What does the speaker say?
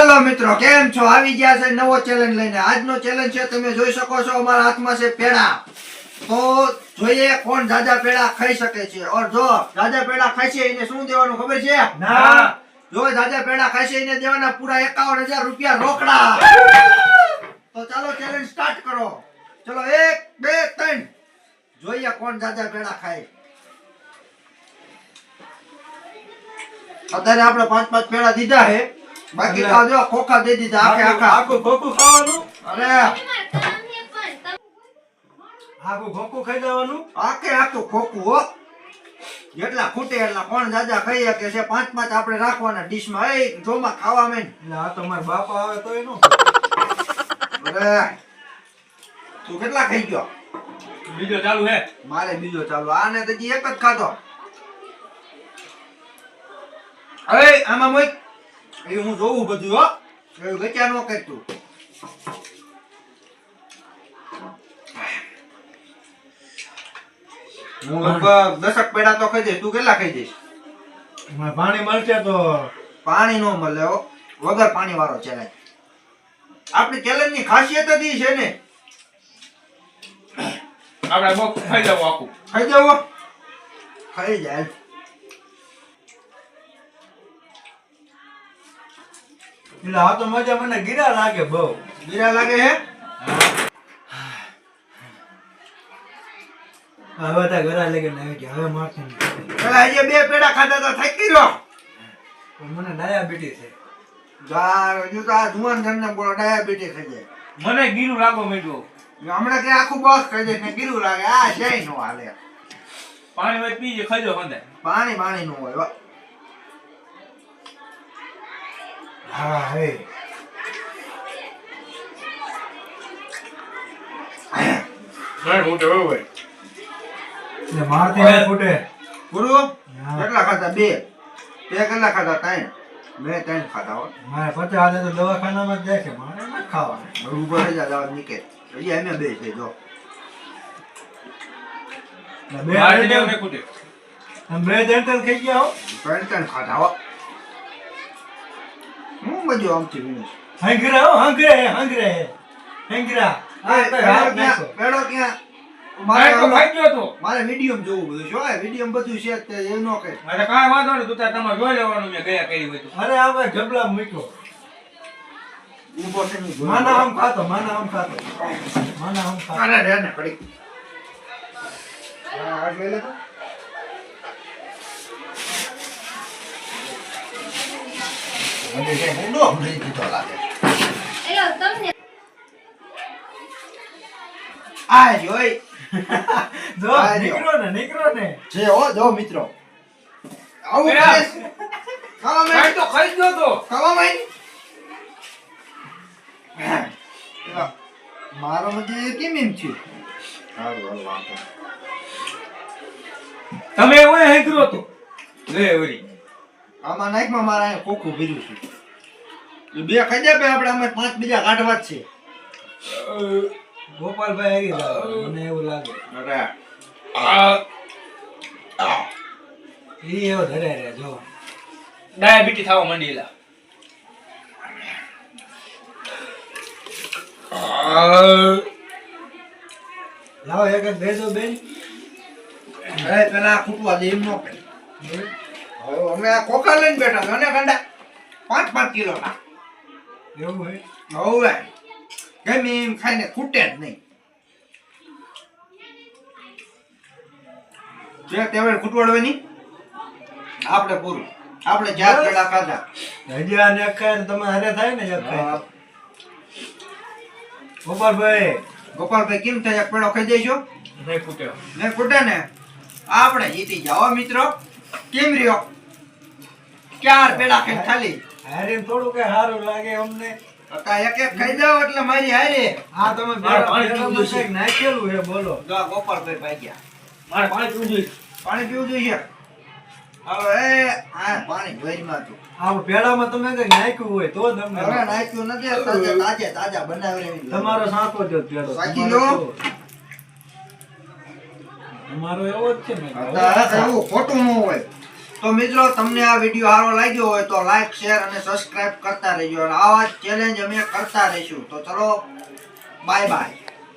Hello મિત્રો કેમ છો? આવી ગયા છે નવો ચેલેન્જ લઈને. આજનો ચેલેન્જ છે તમે જોઈ શકો છો અમારા હાથમાં છે પેડા. તો જોઈએ કોણ દાદા પેડા ખાઈ શકે છે. ઓર જો દાદા પેડા ખાઈ છે એને શું દેવાનું ખબર છે? ના. જો દાદા પેડા ખાઈ છે એને દેવાના પૂરા એકાવન હજાર રૂપિયા રોકડા. તો ચાલો ચેલેન્જ સ્ટાર્ટ કરો. ચલો એક બે ત્રણ. જોઈએ કોણ દાદા પેડા ખાય. અત્યારે આપણે પાંચ પાંચ પેડા દીધા છે. બાકી તો જો ખોખા દે દીધા આખે આખા આખું. ખોખું ખાવાનું? અરે. આખું ખોખું ખાઈ જવાનું આખે આખું ખોખું હો. જેટલા ખૂટે એટલા કોણ જાજા ખાઈ શકે છે? પાંચ પાંચ આપણે રાખવાના ડીશમાં. એ જોમાં ખાવા મેં. એટલે આ તો મારા બાપા આવે તો એનો અરે. તું કેટલા ખાઈ ગયો? બીજો ચાલુ હે. મારે બીજો ચાલુ. આને તો એક જ ખાધો. અરે આમાં મોઈ એ હું જોઉં બધું હો. એવું ગચ્યા ન કરતું હું લગભગ દસક પેડા તો ખાઈ જઈશ તું કેટલા ખાઈ જઈશ પાણી મળશે તો પાણી નો મળે હો. વગર પાણી વાળો ચેલેન્જ આપણી ચેલેન્જની ખાસિયત જ ઈ છે ને. આપણે બોક્સ ખાઈ જવું આખું. ખાઈ જવું ખાઈ જાય. એટલે આ તો મજા મને ગીરા લાગે બહુ. ગીરા લાગે હે? હવે તો ઘરા લાગે ને આવી હવે માથે. પેલા હજી બે પેડા ખાધા તો થાકી રહ્યો પણ મને ડાયાબિટીસ છે. ગાર હજુ તો આ જુવાન ઘરને બોલો ડાયાબિટીસ થઈ જાય મને ગીરું લાગો મીઠું હમણાં કે આખું બસ ખાઈ દે ને ગીરું લાગે. આ છે નો હાલે. પાણી વાત પીજે ખાજો બંધ પાણી પાણી નું હોય. હા હે ઘર મોટો હોય એટલે મારથી નહીં ફૂટે હા. કેટલા ખાતા બે બે કેટલા ખાતા ત્રણ મેં ત્રણ ખાધા હો મારે પચાસ હાજર તો દવાખાનામાં જ જાય છે મારે હવે ઊભો થઈ જા જવા નીકળે હજી અમે બે છે જો બે મારે ખાતા dental- નહીં ખૂટે તમે બે dental ખાઈ ગયા હો ત્રણ ત્રણ ખાધા હો બધું આમથી વિનેશ હંગરા હો હંગરે હંગરે હંગરા. આ પેડો ક્યાં પેડો ક્યાં? મારે તો મારે તો. મારે વીડિયો જોવું બધું શું આ વીડિયો બધું છે તે એ નો કઈ અરે કાંઈ વાંધો નહીં તું તાર તમારે જોઈ લેવાનું મેં ગયા કરી હોય તો. અરે આ ભાઈ જબલા મૂક્યો. માના. આમ ખાતો માના આમ ખાતો. માના આમ ખાતો. અરે રે ને પડી. હા, આ જોઈ લે મારો વાંધો તમે ઓય હેકરો તો. આમાં નાખમાં મારા કોકું ભર્યું છે. બે ખાઈ જાય આપણે અમે પાંચ બીજા કાઢવા જ છે. ગોપાલભાઈ આવી ગયા. મને એવું લાગે. અરે ઈ એવો ધરે રે જો. ડાયાબિટી થવા માંડીલા લાવો એક જ ભેજો બેન. અરે પેલા આ ખૂટવા દે એમ નો કરે. હવે અમે આ ખોખા લઈને બેઠા છે અને ગાંડા. પાંચ પાંચ કિલો ના. એવું હોય? હવે. ગમે એમ ખાઈને ખૂટે જ નહીં. જે તેવડે ખૂટવાડવાની આપણે પૂરું. આપણે જાત પેડા ખાધા. હજી આ ને ખાય ને તમે હારે થાય ને એક ગોપાલભાઈ. ગોપાલભાઈ કેમ થાય? પેડો ખાઈ જઈશું નહીં ખૂટે. નહીં ખૂટે ને? આપણે જીતી જાઓ મિત્રો. કેમ રહ્યો? ચાર પેડા ખાઈ ખાલી. હારે થોડું કે સારું લાગે અમને. કાકા એક એક ખાઈ જાવ એટલે મારી હારે. આ તમે પાણી પીવું છે. કંઈક નાખેલું છે બોલો. જો ગોપાલભાઈ ભાગ્યા. મારે પાણી પીવું જોઈએ. પાણી પીવું જોઈએ. હાલો આ પાણી ભરીમાં તું આ પેડામાં તમે કઈ નાખ્યું હોય તો તમને હવે નાખ્યું નથી તાજે તાજે તાજા બનાવેલી તમારો સાંકો જ પેડો સાચી તમારો લો. તમારો એવો જ છે ને ખોટું ન હોય. તો મિત્રો, તમને આ વીડિયો સારો લાગ્યો હોય તો લાઈક શેર અને સબસ્ક્રાઈબ કરતા રહેજો. અને આવા ચેલેન્જ અમે કરતા રહીશું. તો ચલો બાય બાય